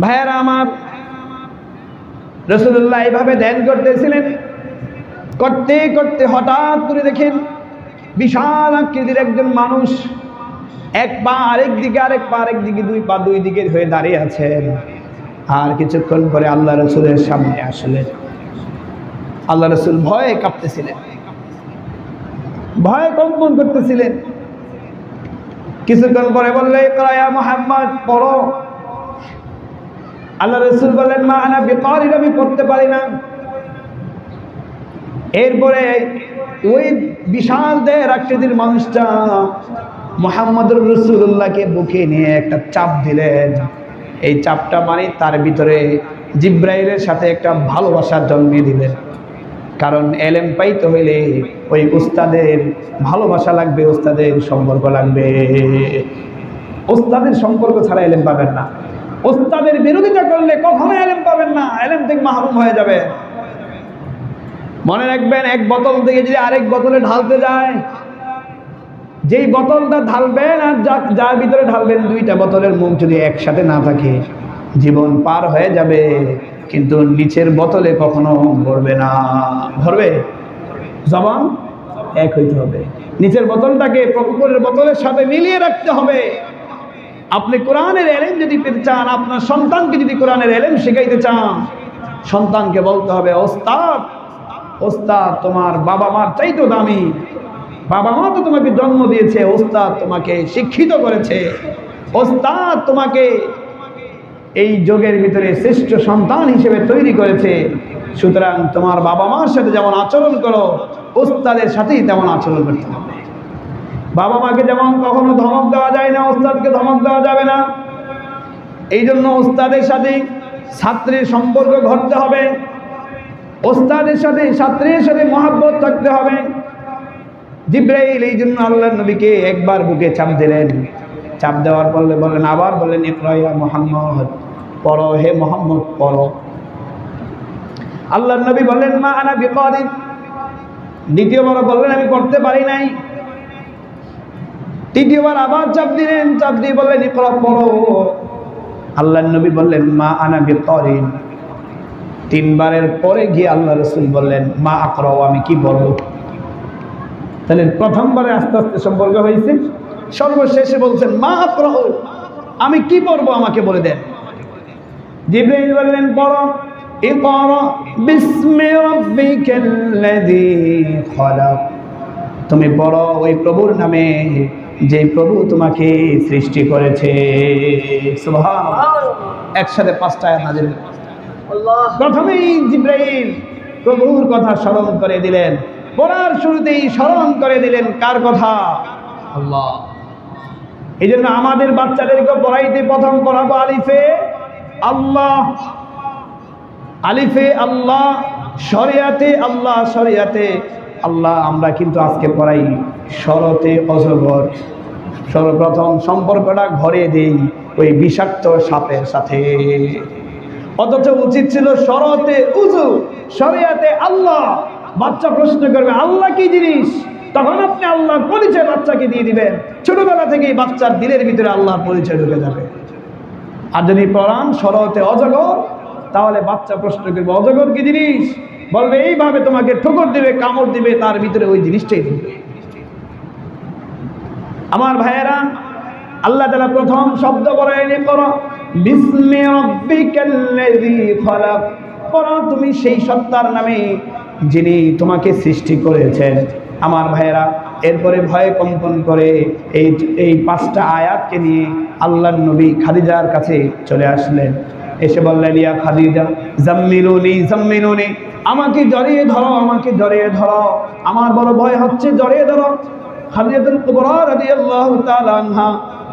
ভাইয়ারা আমার রসুল্লাহ এইভাবে ধ্যান করতেছিলেন। করতে করতে হঠাৎ করে দেখেন বিশাল আকৃতির একজন মানুষ এক পা আরেক দিকে, আরেক পা আরেক দিকে, দুই পা দুই দিকে হয়ে দাঁড়িয়ে আছেন। আর কিছুক্ষণ পরে আল্লাহ রসুলের সামনে আসলেন। আল্লাহ রসুল ভয়ে কাঁপতেছিলেন। ভয়ে কম্পন করতেছিলেন। কিছুক্ষণ পরে বললে মোহাম্মদ, পড়ো। আল্লাহ রসুল বললেন মা আনা বেকারির আমি পড়তে পারি না। এরপরে ওই বিশাল দেহের আকৃতির মানুষটা মোহাম্মদুর রসুল্লাহকে বুকে নিয়ে একটা চাপ দিলেন। এই চাপটা মানে তার ভিতরে জিব্রাইলের সাথে একটা ভালোবাসা জন্মে দিলেন। কারণ এলেম পাইতে হইলে ওই উস্তাদের ভালোবাসা লাগবে, উস্তাদের সম্পর্ক লাগবে। উস্তাদের সম্পর্ক ছাড়া এলেম পাবেন না। উস্তাদের বিরোধিতা করলে কখনো এলেম পাবেন না, এলেম থেকে মাহরুম হয়ে যাবে। মনে রাখবেন, এক বোতল থেকে যদি আরেক বোতলে ঢালতে যায়, যেই বোতলটা ঢালবেন আর যার ভিতরে ঢালবেন, দুইটা বোতলের মুখ যদি একসাথে না থাকে, জীবন পার হয়ে যাবে, কিন্তু নিচের বোতলে কখনো ভরবে না। ভরবে? জবান এক হইতে হবে। নিচের বোতলটাকে উপরের বোতলের সাথে মিলিয়ে রাখতে হবে। আপনি কোরআনের এলেম যদি পেতে চান, আপনার সন্তানকে যদি কোরআনের এলেম শেখাইতে চান, সন্তানকে বলতে হবে, ওস্তাদ ওস্তাদ, তোমার বাবা মার চাইতো দামি। বাবা মা তো তোমাকে জন্ম দিয়েছে, ওস্তাদ তোমাকে শিক্ষিত করেছে। ওস্তাদ তোমাকে এই যোগের ভিতরে শ্রেষ্ঠ সন্তান হিসেবে তৈরি করেছে। সুতরাং তোমার বাবা মার সাথে যেমন আচরণ করো, ওস্তাদের সাথেই তেমন আচরণ করতে হবে। বাবা মাকে যেমন কখনো ধমক দেওয়া যায় না, ওস্তাদকে ধমক দেওয়া যাবে না। এই জন্য ওস্তাদের সাথে ছাত্রের সম্পর্ক ঘটতে হবে। ওস্তাদের সাথে, ছাত্রের সাথে মহাব্বত থাকতে হবে। জিব্রাইল এই জন্য আল্লাহ নবীকে একবার বুকে চাপ দিলেন। চাপ দেওয়ার পরে বললেন, আবার বললেন ইকরাইয়া মোহাম্মদ, পড়ো, হে মোহাম্মদ, পড়ো। আল্লাহ নবী বললেন, মা আনা বিপদিন দ্বিতীয়বার বললেন, আমি পড়তে পারি নাই। তৃতীয়বার আবার চাপ দিলেন, চাপ দিয়ে বললেন ইকরা পড়ো। আল্লাহ নবী বললেন, মা আনা বিপদিন তিনবারের পরে গিয়ে আল্লাহ রসুল বললেন, মা আকরাও আমি কি বলব? তাহলে প্রথমবারে আস্তে আস্তে সম্পর্ক হয়েছে। সর্বশেষে বলছেন মা আকরাও আমি কি পড়ব আমাকে বলে দেন? জিব্রাইল বললেন, পড়ো। তুমি পড়ো ওই প্রভুর নামে। যে প্রভু তোমাকে সৃষ্টি করেছে। একসাথে পাঁচটা হলো। প্রথমেই জিব্রাহিম প্রভুর কথা স্মরণ করে দিলেন। পড়ার শুরুতেই স্মরণ করে দিলেন কার কথা? আল্লাহ। এই জন্য আমাদের বাচ্চাদেরকে পড়াইতে প্রথম পড়াবো আলিফে। আল্লাহ। আলিফে আল্লাহ শরিয়াতে আল্লাহ শরিয়াতে। আল্লাহ, আমরা কিন্তু আজকে পড়াই শরতে অজগর। সর্বপ্রথম সম্পর্কটা ঘরে দেই ওই বিষাক্ত সাপের সাথে। অথচ উচিত ছিল শরতে উজু, শরিয়াতে আল্লাহ। বাচ্চা প্রশ্ন করবে, আল্লাহ কি জিনিস? তখন আপনি আল্লাহ পরিচয় বাচ্চাকে দিয়ে দিবেন। ছোটবেলা থেকেই বাচ্চার দিলের ভিতরে আল্লাহ পরিচয় ঢুকে যাবে। আর যদি পড়ান শরতে অজগর, তাহলে বাচ্চা প্রশ্ন করবে, অজগর কি জিনিস? বলবে, এইভাবে তোমাকে ঠোকর দিবে, কামড় দিবে, তার ভিতরে ওই জিনিসটাই ঢুকবে আমার ভাইয়েরা, আল্লাহ তালা প্রথম শব্দ করায়নি করো, বিস্মে খলাক। তুমি সেই সত্তার নামে যিনি তোমাকে সৃষ্টি করেছেন। আমার ভাইয়েরা, এরপরে ভয়ে কম্পন করে এই এই পাঁচটা আয়াতকে নিয়ে আল্লাহ নবী খাদিজার কাছে চলে আসলেন। এসে বললেন, ইয়া খাদিজা, জাম্মিলুনি জাম্মিলুনি। আমাকে জড়িয়ে ধরো, আমাকে জড়িয়ে ধরো। আমার বড় ভয় হচ্ছে জড়িয়ে ধরো।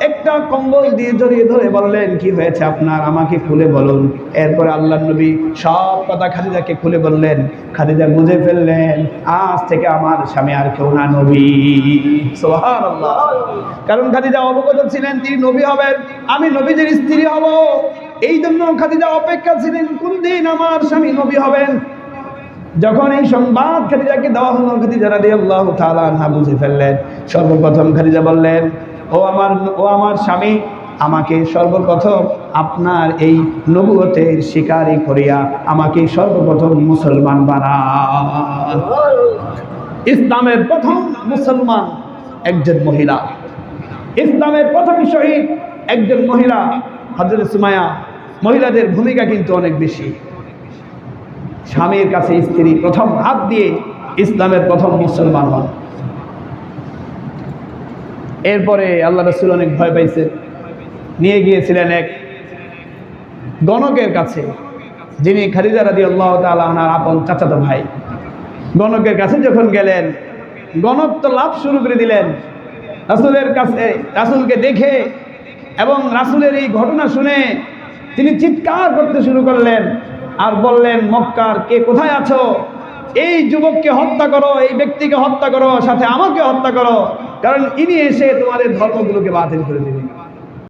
একটা কম্বল দিয়ে জড়িয়ে ধরে বললেন, কি হয়েছে আপনার? আমাকে খুলে বলুন। এরপরে আল্লাহ নবী সব কথা খাদিজাকে খুলে বললেন। খাদিজা বুঝে ফেললেন, আজ থেকে আমার স্বামী আর কেউ না নবী। কারণ খাদিজা অবগত ছিলেন, তিনি নবী হবেন। আমি নবীদের স্ত্রী হব। এই জন্য খাদিজা অপেক্ষা ছিলেন কোন দিন আমার স্বামী নবী হবেন? যখন এই সংবাদ খাদিজাকে দেওয়া হলো, খাদিজা রাদিয়াল্লাহু তাআলা আনহা বুঝে ফেললেন। সর্বপ্রথম খাদিজা বললেন, ও আমার ও আমার স্বামী, আমাকে সর্বপ্রথম আপনার এই নবুয়তের শিকারি করিয়া আমাকে সর্বপ্রথম মুসলমান বানা ইসলামের প্রথম মুসলমান একজন মহিলা। ইসলামের প্রথম শহীদ একজন মহিলা। হজরত সুমায়া মহিলাদের ভূমিকা কিন্তু অনেক বেশি। স্বামীর কাছে স্ত্রী প্রথম হাত দিয়ে ইসলামের প্রথম মুসলমান হন। এরপরে আল্লাহ রসুল অনেক ভয় পাইছে। নিয়ে গিয়েছিলেন এক গণকের কাছে, যিনি খারিজা রাদি আল্লাহ তালার আপন চাচাতো ভাই। গণকের কাছে যখন গেলেন, গণক তো লাভ শুরু করে দিলেন। রাসুলের কাছে, রাসুলকে দেখে এবং রাসুলের এই ঘটনা শুনে তিনি চিৎকার করতে শুরু করলেন। আর বললেন, মক্কার কে কোথায় আছো? এই যুবককে হত্যা করো, এই ব্যক্তিকে হত্যা করো, সাথে আমাকে হত্যা করো। কারণ ইনি এসে তোমাদের ধর্মগুলোকে বাতিল করে দিবে